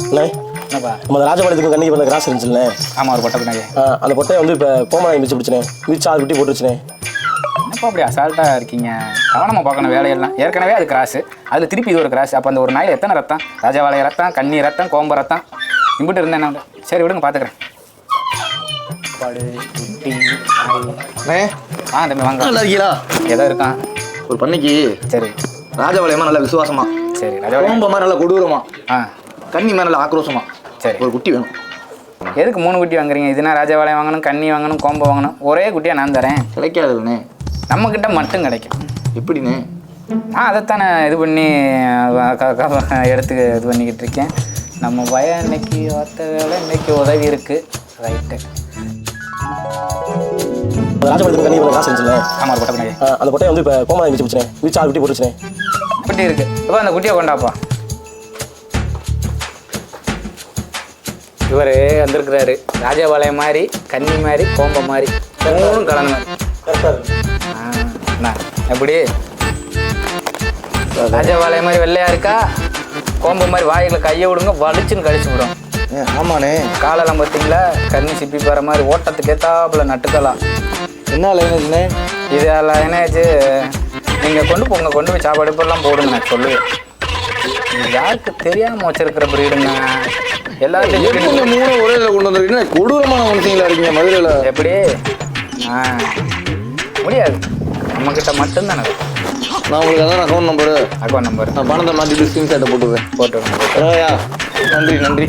நம்ம அந்த ராஜபாளையத்துக்கு கண்ணிக்கு பண்ண கிராஸ் இருந்துச்சுல்ல. ஆமாம் ஒரு பொட்டை பின்னாடி. அந்த பொட்டையை வந்து இப்போ கோமாய் மிதிச்சு பிடிச்சினே மிதிச்சு ஆறு குட்டி போட்டுருச்சுனே. என்னப்பா அப்படி அசால்ட்டாக இருக்கீங்க? கவனமாக பார்க்கணும் வேலையெல்லாம். ஏற்கனவே அது கிராஸ் அதில் திருப்பி இது ஒரு கிராஸ் அப்போ அந்த ஒரு நாயில் எத்தனை ரத்தம்? ராஜாவாளைய ரத்தம் கன்னி ரத்தம் கோம்ப ரத்தம்? இம்பிட்டு இருந்தேன் என்ன சரி விடுங்க பார்த்துக்கிறேன் ஆ தம்பி வாங்க. நல்லா இருக்கீங்களா? ஏதோ இருக்கான். ஒரு பண்ணைக்கு. சரி. ராஜபாளையமா நல்லா விசுவாசமா. சரி ராஜாவாளையம் கோம்ப மாதிரி நல்லா கொடூரமா. ஆ. கன்னி மாதிரி நல்லா ஆக்ரோஷமா. சரி. ஒரு குட்டி வேணும். எதுக்கு மூணு குட்டி வாங்குறீங்க? இதுனா ராஜாவாளையம் வாங்கணும் கன்னி வாங்கணும் கோம்பை வாங்கணும்? ஒரே குட்டியாக நான் தரேன். கிடைக்காதுண்ணே நம்மக்கிட்ட மட்டும் கிடைக்கும். எப்படிண்ணே நான் அதைத்தானே இது பண்ணி எடுத்து இது பண்ணிக்கிட்டு இருக்கேன். நம்ம பயம் இன்னைக்கு ஒத்த வேலை இன்னைக்கு உதவி இருக்கு. ரைட்டு ராஜபாளையத்துக்கு கிராஸ் இருந்துச்சுல்ல ஆமாம் பொட்டை அந்த பொட்டையை வந்து இப்போ மிதிச்சு ஆறு குட்டி போட்டுருச்சுனே குட்டி இருக்கு. இப்போ அந்த குட்டியை கொண்டாப்பா. இவர் வந்திருக்கிறாரு. ராஜபாளையம் மாதிரி கன்னி மாதிரி கோம்பை மாதிரி. மூணும் கலந்த மாதிரி எப்படி? ராஜபாளையம் மாதிரி வெள்ளையா இருக்கா? கோம்பு மாதிரி வாயில கையை விடுங்க வலிச்சுன்னு கழிச்சு விடும். ஆமாண்ணே. காலெல்லாம் பார்த்தீங்களா? கண்ணி சிப்பி போகிற மாதிரி ஓட்டத்துக்கு ஏத்தாப்புல நட்டுக்கலாம். என்ன லைனேஜ்ண்ணே இதெல்லாம் என்னாச்சு? நீங்கள் கொண்டு போங்க கொண்டு போய் சாப்பாடு இப்பெல்லாம் போடுங்க நான் சொல்லுவேன். யாருக்கு தெரியாமல் வச்சிருக்கிற பிரீடுங்க எல்லாத்தையும் மூணு ஒரே இதில் கொண்டு வந்திருக்கீங்க? கொடூரமான மனுஷங்களா இருக்கீங்க மதுரையில்? எப்படி? ஆ. முடியாது. நம்மக்கிட்ட மட்டும்தானே நான் உங்களுக்கு அதான் அக்கௌண்ட் நம்பரு அக்கௌண்ட் நம்பர் நான் பணத்தை மாற்றிட்டு ஸ்க்ரீன்ஷாட்டை போட்டுருவேன் போட்டு விடுங்க. நன்றி நன்றி.